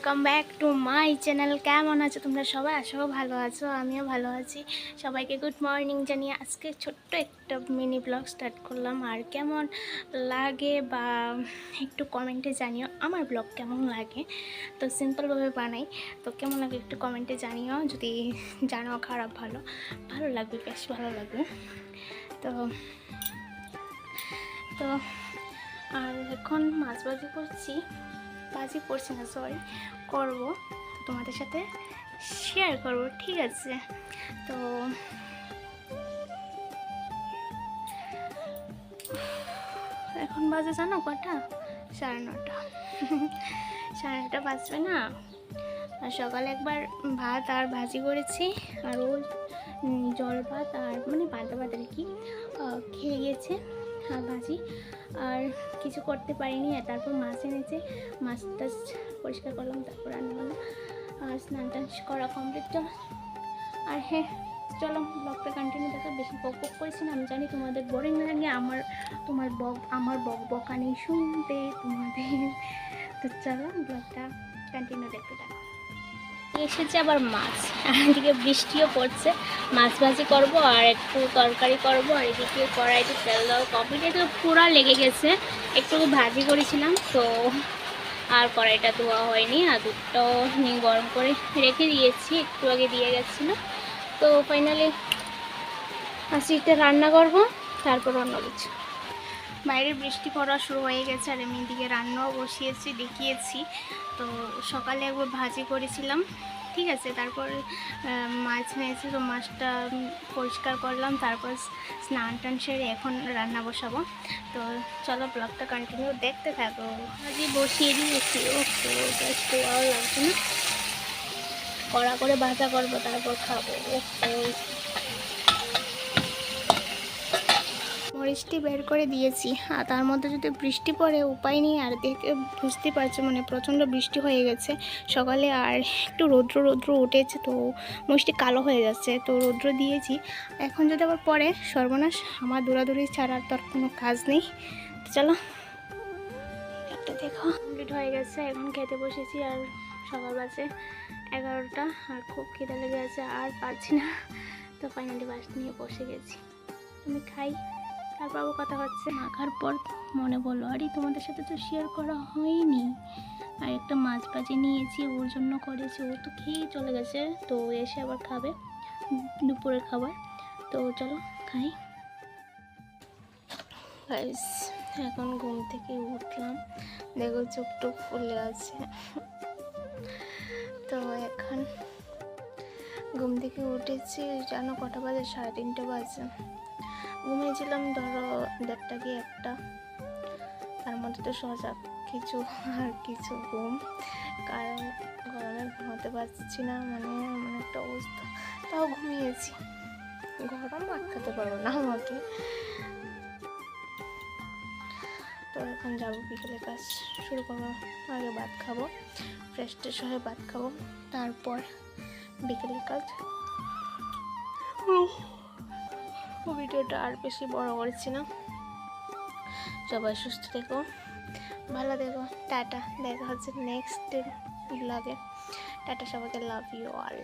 Welcome back to my channel কেমন আছো তোমরা সবাই? আসো ভালো আছো, আমিও ভালো আছি। সবাইকে গুড মর্নিং জানিয়ে আজকে ছোট্ট একটা মিনি ব্লগ স্টার্ট করলাম। আর কেমন লাগে বা একটু কমেন্টে জানিও, আমার ব্লগ কেমন লাগে? তো সিম্পলভাবে বানাই। তো কেমন লাগে একটু কমেন্টে জানিও, যদি জানো খারাপ, ভালো ভালো লাগবে, বেশ ভালো লাগবে। তো তো, আর এখন মাছ ভাজি করছি। বাজি করছি না সরি করব তোমাদের সাথে শেয়ার করব ঠিক আছে? তো এখন বাজে জানো কটা? সাড়ে নটা। সাড়ে নটা বাজবে না? আর সকালে একবার ভাত আর ভাজি করেছি আর ও উম, জল ভাত আর মানে পাল্টা ভাত আর কি খেয়ে আর ভাজি। আর কিছু করতে পারিনি তারপর মাছ এনেছে। মাছটা পরিষ্কার করলাম, তারপর রান্না করলাম। আর স্নান টান করা কমপ্লিট চলো। আর হ্যাঁ চলো ব্লগটা কন্টিনিউ দেখা। বেশি বক বক করেছি না, আমি জানি তোমাদের বোরিং লাগে, আমার, তোমার বক, আমার বক বকানি শুনতে তোমাদের। তো চলো ব্লগটা কন্টিনিউ দেখতে থাকো। এসেছে আবার মাছ। এদিকে বৃষ্টিও পড়ছে। মাছ ভাজি করব আর একটু তরকারি করব আর এদিকে কড়াইতে তেল দেওয়া কমপ্লিট এটা পুরো লেগে গেছে। একটু ভাজি করেছিলাম, তো আর কড়াইটা ধোয়া হয়নি আর দুধটাও গরম করে রেখে দিয়েছি। একটু আগে দিয়ে গেছিল। তো ফাইনালি আজকে রান্না করব, তারপর অন্য কিছু। বাইরে বৃষ্টি পড়া শুরু হয়ে গেছে আর আমি এদিকে রান্নাও বসিয়েছি, দেখিয়েছি। তো সকালে একবার ভাজি করেছিলাম, ঠিক আছে? তারপর মাছ নিয়েছি তো মাছটা পরিষ্কার করলাম, তারপর স্নান টান সেরে এখন রান্না বসাবো। তো চলো ব্লগটা কন্টিনিউ দেখতে থাকো। ভাজি বসিয়ে দিয়েছি ওকে লাগছে না। কড়া করে ভাজা করব, তারপর খাব। ওকে মরিচটি বের করে দিয়েছি। আর তার মধ্যে যদি বৃষ্টি পড়ে, উপায় নেই। আর দেখে বুঝতে পারছ মানে প্রচণ্ড বৃষ্টি হয়ে গেছে। সকালে আর একটু রৌদ্র রৌদ্র উঠেছে তো মরিচটি কালো হয়ে যাচ্ছে। তো রৌদ্র দিয়েছি। এখন যদি আবার পরে সর্বনাশ। আমার দৌড়াদৌড়ি ছাড়া তো আর কোনো কাজ নেই। তো চলো, একটা দেখো। কমপ্লিট হয়ে গেছে। এখন খেতে বসেছি আর সকাল বাজে এগারোটা। আর খুব খিদে লেগে আছে। আর পারছি না। তো ফাইনালি বাস নিয়ে বসে গেছি। আমি খাই। তারপর আবার কথা হচ্ছে। মাখার পর মনে পড়ল, আরে তোমাদের সাথে তো শেয়ার করা হয়নি। আর একটা মাছ ভাজি নিয়েছি, ওর জন্য করেছি। ও তো খেয়েই চলে গেছে, তো এসে আবার খাবে দুপুরের খাবার। তো চলো, খাই। এখন ঘুম থেকে উঠলাম। দেখো চোখ টুক ফুলে আছে। তো এখন ঘুম থেকে উঠেছি, জানো কটা বাজে? সাড়ে তিনটে বাজে। ঘুমিয়েছিলাম, ধরো দেড়টা কি একটা। তার মধ্যে তো সজাগ কিছু আর কিছু ঘুম, কারণ গরমে ঘুমাতে পারছি না মানে মানে একটা অবস্থা। তাও ঘুমিয়েছি। গরম আটকাতে পারব না আমাকে। তো এখন যাব বিকেলে, কাজ শুরু করব। আগে ভাত খাব ফ্রেশ ট্রেশ হয়ে ভাত খাব, তারপর বিকেলের কাজ। ভিডিওটা আর বেশি বড় করছি না। সবাই সুস্থ থেকো, ভালো দেখো টাটা, দেখা হচ্ছে নেক্সট ব্লগে টাটা সবাইকে লাভ ইউ অল